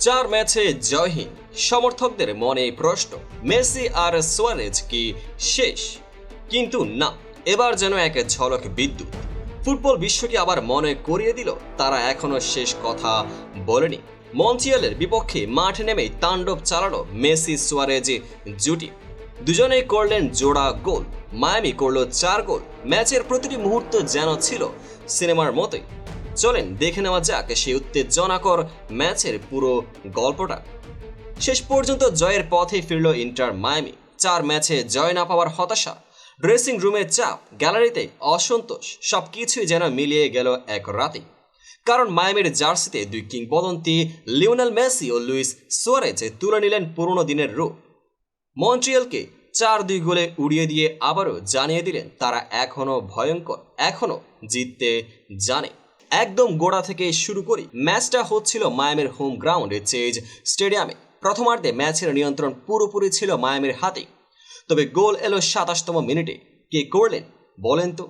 চার ম্যাচে জয়হীন সমর্থকদের মনে প্রশ্ন, মেসি আর সোয়ারেজ কি শেষ? কিন্তু না, এবার যেন এক ঝলক বিদ্যুৎ। ফুটবল বিশ্বকে আবার মনে করিয়ে দিল, তারা এখনও শেষ কথা বলেনি। মন্ট্রিয়ালের বিপক্ষে মাঠে নেমেই তাণ্ডব চালালো মেসি সোয়ারেজ জুটি। দুজনেই করলেন জোড়া গোল, মায়ামি করল চার গোল। ম্যাচের প্রতিটি মুহূর্ত যেন ছিল সিনেমার মতোই। চলেন দেখে নেওয়া যাক সেই উত্তেজনাকর ম্যাচের পুরো গল্পটা। শেষ পর্যন্ত জয়ের পথে ফিরল ইন্টার মায়ামি। চার ম্যাচে জয় না পাওয়ার হতাশা, ড্রেসিং রুমের চাপ, গ্যালারিতে অসন্তোষ, সবকিছুই যেন মিলিয়ে গেল এক রাতে। কারণ মায়ামির জার্সিতে দুই কিংবদন্তি লিওনেল মেসি ও লুইস সোয়ারেজ তুলে নিলেন পুরনো দিনের রূপ। মন্ট্রিয়ালকে চার দুই গোলে উড়িয়ে দিয়ে আবারও জানিয়ে দিলেন তারা এখনও ভয়ঙ্কর এখনও জিততে জানে। একদম গোড়া থেকে শুরু করি। ম্যাচটা হচ্ছিল মায়ামের হোম গ্রাউন্ড, চেজ স্টেডিয়ামে। প্রথমার্ধে ম্যাচের নিয়ন্ত্রণ পুরোপুরি ছিল মায়ামের হাতে। তবে গোল এলো সাতাশতম মিনিটে। কে করলেন বলেন তো?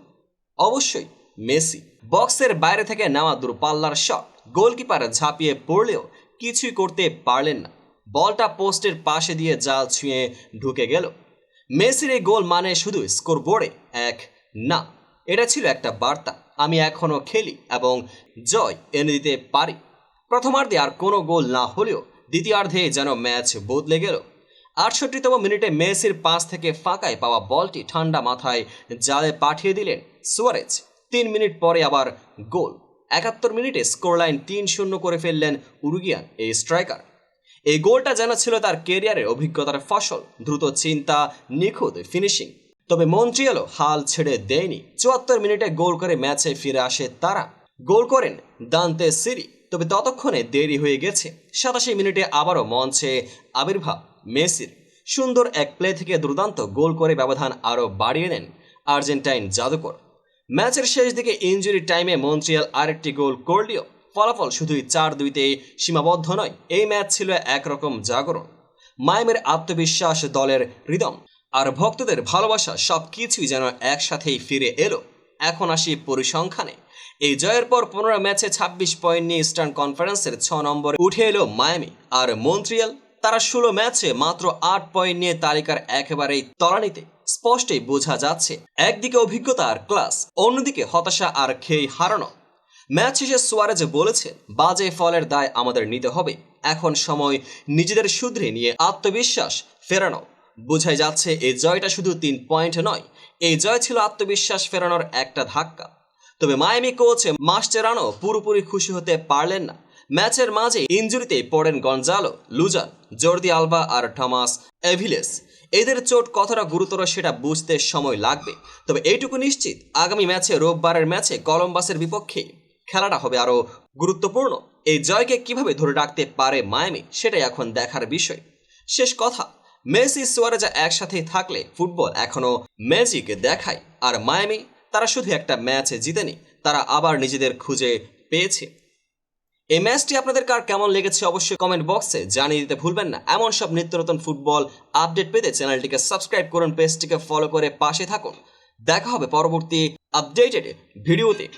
অবশ্যই মেসি। বক্সের বাইরে থেকে নেওয়া দূরপাল্লার শট। গোলকিপার ঝাঁপিয়ে পড়লেও কিছুই করতে পারলেন না। বলটা পোস্টের পাশে দিয়ে জাল ছুঁয়ে ঢুকে গেল। মেসির এই গোল মানে শুধু স্কোরবোর্ডে এক না। এটা ছিল একটা বার্তা। আমি এখনও খেলি এবং জয় এনে দিতে পারি। প্রথমার্ধে আর কোনো গোল না হলেও দ্বিতীয়ার্ধে যেন ম্যাচ বদলে গেল। আটষট্টিতম মিনিটে মেসির পাঁচ থেকে ফাঁকায় পাওয়া বলটি ঠান্ডা মাথায় জালে পাঠিয়ে দিলেন সুয়ারেজ। তিন মিনিট পরে আবার গোল। একাত্তর মিনিটে স্কোরলাইন তিন শূন্য করে ফেললেন উরুগিয়ান, এই স্ট্রাইকার। এই গোলটা যেন ছিল তার কেরিয়ারের অভিজ্ঞতার ফসল। দ্রুত চিন্তা, নিখুঁত ফিনিশিং। তবে মন্ট্রিয়ালও হাল ছেড়ে দেয়নি। চুয়াত্তর মিনিটে গোল করে ম্যাচে ফিরে আসে তারা। গোল করেন দান্তে সিরি, তবে ততক্ষণে দেরি হয়ে গেছে। সাতাশি মিনিটে আবারও মঞ্চে আবির্ভাব মেসির। সুন্দর এক প্লে থেকে দুর্দান্ত গোল করে ব্যবধান আরও বাড়িয়ে নেন আর্জেন্টাইন জাদুকর। ম্যাচের শেষ দিকে ইঞ্জুরি টাইমে মন্ট্রিয়াল আরেকটি গোল করলেও ফলাফল শুধুই চার দুইতে সীমাবদ্ধ নয়। এই ম্যাচ ছিল একরকম জাগরণ। মাইমের আত্মবিশ্বাস দলের রিদম। আর ভক্তদের ভালোবাসা সব কিছুই যেন একসাথেই ফিরে এলো। এখন আসি পরিসংখ্যানে। এই জয়ের পর পনেরো ম্যাচে ছাব্বিশ পয়েন্ট নিয়ে ইস্টার্ন কনফারেন্সের ছ নম্বরে উঠে এলো মায়ামি আর মন্ট্রিয়াল। তারা ষোলো ম্যাচে মাত্র আট পয়েন্ট নিয়ে তালিকার একেবারেই তলানিতে। স্পষ্টই বোঝা যাচ্ছে, একদিকে অভিজ্ঞতা আর ক্লাস, অন্যদিকে হতাশা আর খেই হারানো। ম্যাচ শেষে সুয়ারেজ বলেছে, বাজে ফলের দায় আমাদের নিতে হবে। এখন সময় নিজেদের শুধরে নিয়ে আত্মবিশ্বাস ফেরানো। বোঝাই যাচ্ছে, এই জয়টা শুধু তিন পয়েন্ট নয়, এই জয় ছিল আত্মবিশ্বাস ফেরানোর একটা ধাক্কা। তবে মায়ামি কোচ মাস্টেরানো পুরোপুরি খুশি হতে পারলেন না। ম্যাচের মাঝে ইঞ্জুরিতে পড়েন গঞ্জালো লুজান জর্দি আলবা আর থমাস এভিলেস। এদের চোট কতটা গুরুতর সেটা বুঝতে সময় লাগবে। তবে এইটুকু নিশ্চিত, আগামী ম্যাচে রোববারের ম্যাচে কলম্বাসের বিপক্ষে খেলাটা হবে আরও গুরুত্বপূর্ণ। এই জয়কে কীভাবে ধরে রাখতে পারে মায়ামি, সেটাই এখন দেখার বিষয়। শেষ কথা মেসি, সোয়ারেজা একসাথে থাকলে ফুটবল এখনও ম্যাজিক দেখায়। আর মায়ামি, তারা শুধু একটা ম্যাচ জিতেনি, তারা আবার নিজেদের খুঁজে পেয়েছে। এই ম্যাচটি আপনাদের কার কেমন লেগেছে অবশ্যই কমেন্ট বক্সে জানিয়ে দিতে ভুলবেন না। এমন সব নিত্য নতুন ফুটবল আপডেট পেতে চ্যানেলটিকে সাবস্ক্রাইব করুন, পেজটিকে ফলো করে পাশে থাকুন। দেখা হবে পরবর্তী আপডেটেড ভিডিওতে।